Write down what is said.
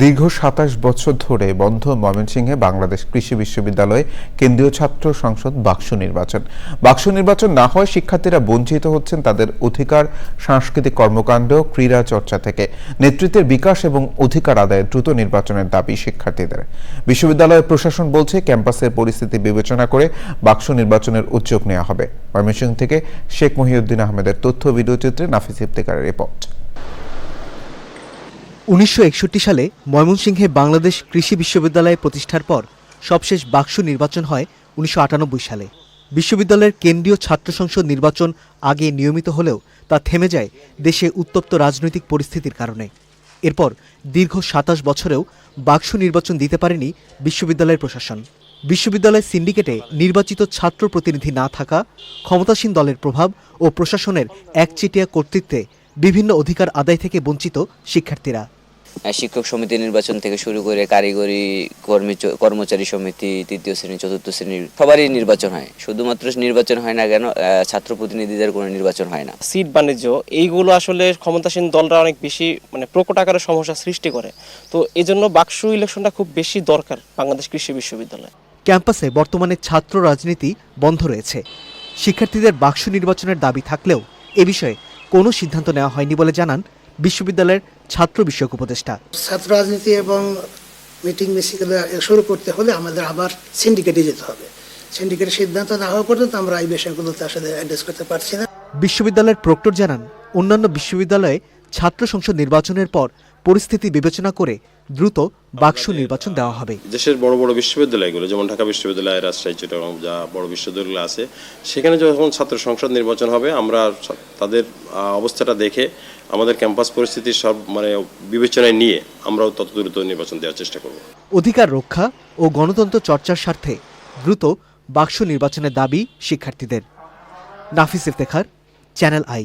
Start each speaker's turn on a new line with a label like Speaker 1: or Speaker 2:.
Speaker 1: দীর্ঘ সাতাশ বছর ধরে বন্ধ ময়মনসিংহে বাংলাদেশ কৃষি বিশ্ববিদ্যালয়ে কেন্দ্রীয় ছাত্র সংসদ বাক্স নির্বাচন। বাক্স নির্বাচন না হয় শিক্ষার্থীরা বঞ্চিত হচ্ছেন তাদের অধিকার, সাংস্কৃতিক কর্মকাণ্ড, ক্রীড়া চর্চা থেকে। নেতৃত্বের বিকাশ এবং অধিকার আদায়ে দ্রুত নির্বাচনের দাবি শিক্ষার্থীদের। বিশ্ববিদ্যালয়ের প্রশাসন বলছে, ক্যাম্পাসের পরিস্থিতি বিবেচনা করে বাক্স নির্বাচনের উদ্যোগ নেওয়া হবে। ময়মনসিংহ থেকে শেখ মহিউদ্দিন আহমেদের তথ্য ভিডিওচিত্রে নাফিস ইফতেকারের রিপোর্ট।
Speaker 2: উনিশশো একষট্টি সালে ময়মনসিংহে বাংলাদেশ কৃষি বিশ্ববিদ্যালয় প্রতিষ্ঠার পর সবশেষ বাক্স নির্বাচন হয় উনিশশো আটানব্বই সালে। বিশ্ববিদ্যালয়ের কেন্দ্রীয় ছাত্র সংসদ নির্বাচন আগে নিয়মিত হলেও তা থেমে যায় দেশে উত্তপ্ত রাজনৈতিক পরিস্থিতির কারণে। এরপর দীর্ঘ সাতাশ বছরেও বাক্স নির্বাচন দিতে পারেনি বিশ্ববিদ্যালয়ের প্রশাসন। বিশ্ববিদ্যালয় সিন্ডিকেটে নির্বাচিত ছাত্র প্রতিনিধি না থাকা, ক্ষমতাসীন দলের প্রভাব ও প্রশাসনের একচেটিয়া কর্তৃত্বে বিভিন্ন অধিকার আদায় থেকে বঞ্চিত শিক্ষার্থীরা।
Speaker 3: শিক্ষক সমিতি নির্বাচন থেকে শুরু করে কারিগরি কর্মী কর্মচারী সমিতি তৃতীয় শ্রেণি চতুর্থ শ্রেণির সবারই নির্বাচন হয়। শুধুমাত্র নির্বাচন হয় না কেন ছাত্র প্রতিনিধিদের কোনো নির্বাচন হয় না।
Speaker 4: সিট বাণিজ্য এইগুলো আসলে ক্ষমতাসীন দলরা অনেক বেশি মানে প্রকট আকারে সমস্যা সৃষ্টি করে। তো এই জন্য বাক্স ইলেকশনটা খুব বেশি দরকার বাংলাদেশ কৃষি বিশ্ববিদ্যালয়ে।
Speaker 2: ক্যাম্পাসে বর্তমানে ছাত্র রাজনীতি বন্ধ রয়েছে। শিক্ষার্থীদের বাক্স নির্বাচনের দাবি থাকলেও এ বিষয়ে কোনো সিদ্ধান্ত নেওয়া হয়নি বলে জানান বিশ্ববিদ্যালয়ের ছাত্র বিষয়ক উপদেষ্টা।
Speaker 5: ছাত্র রাজনীতি এবং মিটিং মিছিল শুরু করতে হলে আমাদের আবার সিন্ডিকেটে যেতে হবে। সিন্ডিকেটের সিদ্ধান্ত না হওয়া পর্যন্ত আমরা এই বিষয়গুলোতে আসলে অ্যাড্রেস করতে পারছি না।
Speaker 2: বিশ্ববিদ্যালয়ের প্রক্টর জানান অন্যান্য বিশ্ববিদ্যালয়ে ছাত্র সংসদ নির্বাচনের পর পরিস্থিতি বিবেচনা করে দ্রুত বাক্স নির্বাচন দেওয়া হবে।
Speaker 6: দেশের বড় বড় বিশ্ববিদ্যালয়গুলো যেমন ঢাকা বিশ্ববিদ্যালয় রাজশাহী চিটাগং যা বড় বিশ্ববিদ্যালয়গুলো আছে সেখানে যখন ছাত্র সংসদ নির্বাচন হবে আমরা তাদের অবস্থাটা দেখে আমাদের ক্যাম্পাস পরিস্থিতি সব মানে বিবেচনায় নিয়ে আমরাও তত দ্রুত নির্বাচন দেওয়ার চেষ্টা করব।
Speaker 2: অধিকার রক্ষা ও গণতন্ত্র চর্চার স্বার্থে দ্রুত বাক্স নির্বাচনের দাবি শিক্ষার্থীদের। Nafis Iftekhar channel I.